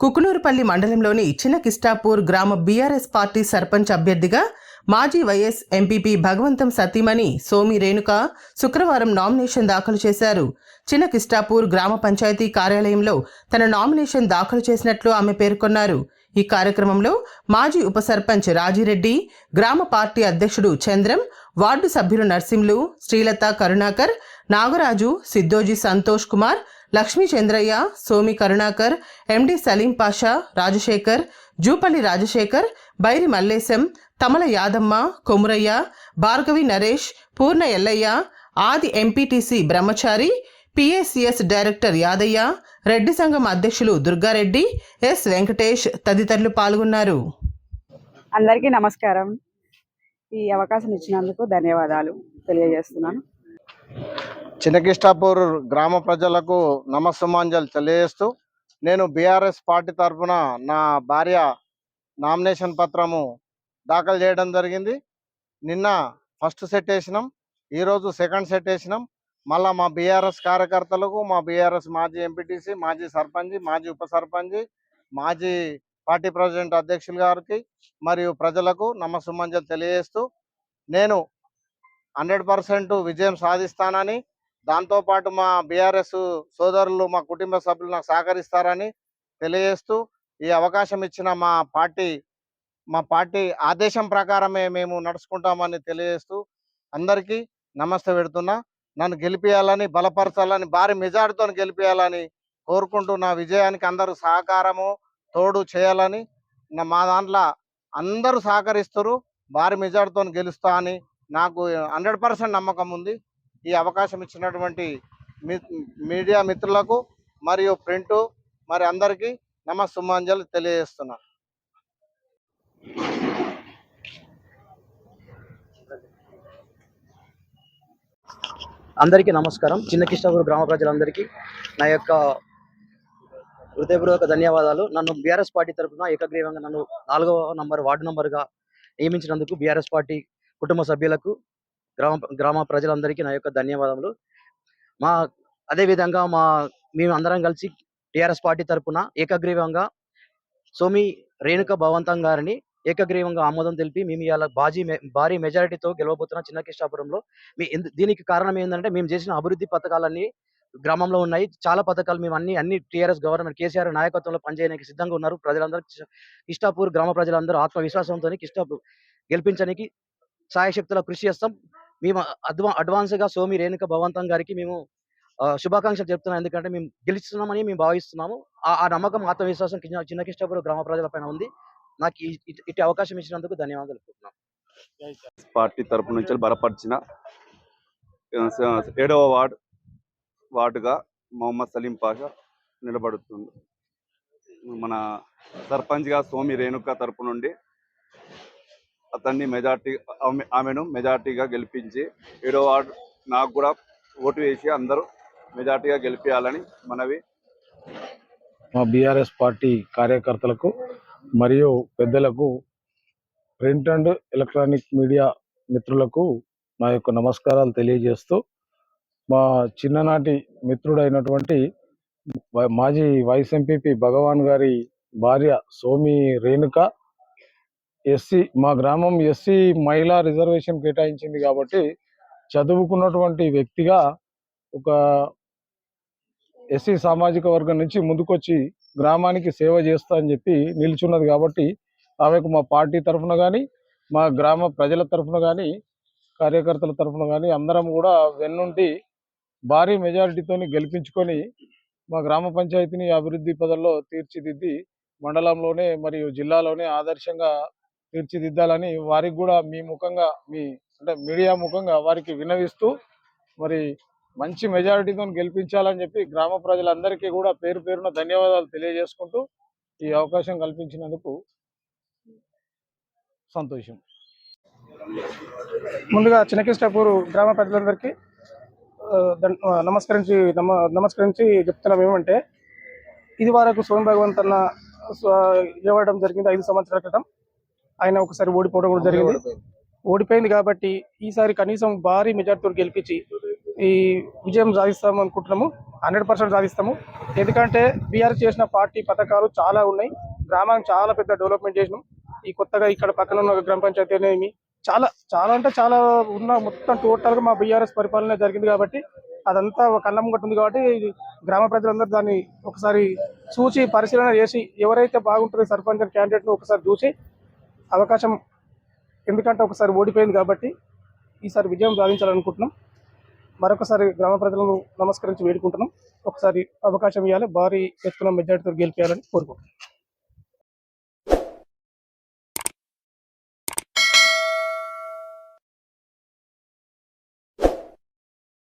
కుకునూరుపల్లి మండలంలోని చిన్నకిస్టాపూర్ గ్రామ BRS party sarpanch అభ్యర్థిగా మాజీ వైఎస్ ఎంపీపీ భగవంతం సతీమణి సోమి రేణుక శుక్రవారం నామినేషన్ దాఖలు చేశారు. చిన్నకిస్టాపూర్ గ్రామ పంచాయతీ కార్యాలయంలో తన నామినేషన్ దాఖలు చేసినట్లు ఆమె పేర్కొన్నారు. ఈ కార్యక్రమంలో మాజీ ఉప సర్పంచ్ రాజిరెడ్డి గ్రామ పార్టీ అధ్యక్షుడు చంద్రం వార్డు సభ్యులు నర్సింలు శ్రీలత కరుణాకర్ నాగరాజు సిద్దోజీ సంతోష్ కుమార్ లక్ష్మీ చంద్రయ్య సోమి కరుణాకర్ ఎండి సలీం పాషా రాజశేఖర్ జూపల్లి రాజశేఖర్ బైరి మల్లేశం తమల యాదమ్మ కొమురయ్య భార్గవి నరేష్ పూర్ణ ఎల్లయ్య ఆది ఎంపీటీసీ బ్రహ్మచారి పిఏసిఎస్ డైరెక్టర్ యాదయ్య రెడ్డి సంఘం అధ్యక్షులు దుర్గారెడ్డి ఎస్ వెంకటేష్ తదితరులు పాల్గొన్నారు. అందరికీ నమస్కారం. ఈ అవకాశం ఇచ్చినందుకు ధన్యవాదాలు తెలియజేస్తున్నాను. చిన్నకిష్టాపూర్ గ్రామ ప్రజలకు నమస్సుమాంజలు తెలియజేస్తూ నేను బీఆర్ఎస్ పార్టీ తరఫున నా భార్య నామినేషన్ పత్రము దాఖలు చేయడం జరిగింది. నిన్న ఫస్ట్ సెట్ వేసినాం ఈరోజు సెకండ్ సెట్ వేసినాం. మళ్ళా మా బీఆర్ఎస్ కార్యకర్తలకు మా బీఆర్ఎస్ మాజీ ఎంపీటీసీ మాజీ సర్పంచ్ మాజీ ఉప సర్పంచ్ మాజీ పార్టీ ప్రెసిడెంట్ అధ్యక్షులు గారికి మరియు ప్రజలకు నమ్మసుమంజలు తెలియజేస్తూ నేను హండ్రెడ్ పర్సెంట్ విజయం సాధిస్తానని దాంతోపాటు మా బీఆర్ఎస్ సోదరులు మా కుటుంబ సభ్యులు నాకు సహకరిస్తారని తెలియజేస్తూ ఈ అవకాశం ఇచ్చిన మా పార్టీ మా పార్టీ ఆదేశం ప్రకారమే మేము నడుచుకుంటామని తెలియజేస్తూ అందరికీ నమస్తే పెడుతున్నా. నన్ను గెలిపించాలని బలపరచాలని భారీ మెజార్టీతో గెలిపించాలని కోరుకుంటూ నా విజయానికి అందరూ సహకారము తోడు చేయాలని నా- మా దాంట్లో అందరూ సహకరిస్తారు. భారీ మెజార్టీతో గెలుస్తా అని నాకు హండ్రెడ్ పర్సెంట్ నమ్మకం ఉంది. ఈ అవకాశం ఇచ్చినటువంటి మీడియా మిత్రులకు మరియు ప్రింట్ మరి అందరికీ నమస్సుమాంజలు తెలియజేస్తున్నా. అందరికీ నమస్కారం. చిన్న కిష్టాపూర్ గ్రామ ప్రజలందరికీ నా యొక్క హృదయపూర్వక ధన్యవాదాలు. నన్ను బీఆర్ఎస్ పార్టీ తరఫున ఏకగ్రీవంగా నన్ను నాలుగవ నంబర్ వార్డు నంబర్గా నియమించినందుకు బీఆర్ఎస్ పార్టీ కుటుంబ సభ్యులకు గ్రామ గ్రామ ప్రజలందరికీ నా యొక్క ధన్యవాదములు. మా అదేవిధంగా మా మేము అందరం కలిసి టీఆర్ఎస్ పార్టీ తరఫున ఏకగ్రీవంగా సోమి రేణుక భవంతం గారిని ఏకగ్రీవంగా ఆమోదం తెలిపి మేము ఇవాళ బాజీ భారీ మెజారిటీతో గెలవబోతున్న చిన్న కృష్ణాపురంలో మీ దీనికి కారణం ఏంటంటే మేము చేసిన అభివృద్ధి పథకాలన్నీ గ్రామంలో ఉన్నాయి. చాలా పథకాలు మేము అన్ని అన్ని టీఆర్ఎస్ గవర్నమెంట్ కేసీఆర్ నాయకత్వంలో పనిచేయడానికి సిద్ధంగా ఉన్నారు. ప్రజలందరూ కిష్టాపూర్ గ్రామ ప్రజలందరూ ఆత్మవిశ్వాసంతో కిష్టాపూర్ గెలిపించడానికి సాయశక్తుల కృషి చేస్తాం. మేము అడ్వా అడ్వాన్స్గా సోమి రేణుక భవంతం గారికి మేము శుభాకాంక్షలు చెప్తున్నాం. ఎందుకంటే మేము గెలుస్తున్నామని మేము భావిస్తున్నాము. ఆ ఆ నమ్మకం ఆత్మవిశ్వాసం కింద- చిన్న కిష్టాపూర్ గ్రామ ప్రజల పైన ఉంది. నాకు ఇట్టి ఇటు అవకాశం ఇచ్చినందుకు ధన్యవాదాలు తెలుపుతున్నాను పార్టీ తరపు నుంచి బలపరిచిన ఏడవ వార్డు వార్డుగా మొహమ్మద్ సలీం పాషా నిలబడుతుంది. మన సర్పంచ్గా సోమి రేణుక తరపు నుండి అతన్ని మెజార్టీ ఆమె- ఆమెను మెజార్టీగా గెలిపించి ఏడో వార్డు నాకు కూడా ఓటు వేసి అందరూ మెజార్టీగా గెలిపించాలని మనవి. మా బీఆర్ఎస్ పార్టీ కార్యకర్తలకు మరియు పెద్దలకు ప్రింట్ అండ్ ఎలక్ట్రానిక్ మీడియా మిత్రులకు నా యొక్క నమస్కారాలు తెలియజేస్తూ మా చిన్ననాటి మిత్రుడైనటువంటి మాజీ వైస్ ఎంపీపీ భగవాన్ గారి భార్య సోమి రేణుక ఎస్సీ మా గ్రామం ఎస్సీ మహిళా రిజర్వేషన్ కేటాయించింది కాబట్టి చదువుకున్నటువంటి వ్యక్తిగా ఒక ఎస్సీ సామాజిక వర్గం నుంచి ముందుకొచ్చి గ్రామానికి సేవ చేస్తా అని చెప్పి నిల్చున్నది కాబట్టి ఆమెకు మా పార్టీ తరఫున కానీ మా గ్రామ ప్రజల తరఫున కానీ కార్యకర్తల తరఫున కానీ అందరం కూడా వెన్నుండి భారీ మెజారిటీతో గెలిపించుకొని మా గ్రామ పంచాయతీని అభివృద్ధి పదంలో తీర్చిదిద్ది మండలంలోనే మరియు జిల్లాలోనే ఆదర్శంగా తీర్చిదిద్దాలని వారికి కూడా మీ ముఖంగా మీ అంటే మీడియా ముఖంగా వారికి వినవిస్తూ మరి మంచి మెజారిటీతో గెలిపించాలని చెప్పి గ్రామ ప్రజలందరికీ కూడా పేరు పేరున ధన్యవాదాలు తెలియజేసుకుంటూ ఈ అవకాశం కల్పించినందుకు సంతోషం. ముందుగా చిన్నకిష్టాపూర్ గ్రామ ప్రజలందరికీ నమస్కరించి నమ నమస్కరించి చెప్తున్నాం ఏమంటే ఇది వరకు సోమ భగవంత్ అన్న ఇవ్వడం జరిగింది ఐదు సంవత్సరాల క్రితం. ఆయన ఒకసారి ఓడిపోవడం కూడా జరిగింది. ఓడిపోయింది. కాబట్టి ఈసారి కనీసం భారీ మెజార్టీతో గెలిపించి ఈ విజయం సాధిస్తాం అనుకుంటున్నాము. హండ్రెడ్ పర్సెంట్ సాధిస్తాము. ఎందుకంటే బీఆర్ చేసిన పార్టీ పథకాలు చాలా ఉన్నాయి. గ్రామానికి చాలా పెద్ద డెవలప్మెంట్ చేసినాం. ఈ కొత్తగా ఇక్కడ పక్కన ఉన్న గ్రామ పంచాయతీ అనేవి చాలా చాలా అంటే చాలా ఉన్న మొత్తం టోటల్గా మా బీఆర్ఎస్ పరిపాలన జరిగింది కాబట్టి అదంతా ఒక కళ్ళ ఉంది కాబట్టి గ్రామ ప్రజలందరూ దాన్ని ఒకసారి చూసి పరిశీలన చేసి ఎవరైతే బాగుంటుంది సర్పంచ్ క్యాండిడేట్ను ఒకసారి చూసి అవకాశం ఎందుకంటే ఒకసారి ఓడిపోయింది కాబట్టి ఈసారి విజయం సాధించాలనుకుంటున్నాం. మరొకసారి గ్రామ ప్రజలను నమస్కరించి వేడుకుంటున్నాం. ఒకసారి అవకాశం ఇవ్వాలి. భారీ ఎత్తున మెజార్టీతో గెలిపేయాలని కోరుకుంటున్నాం.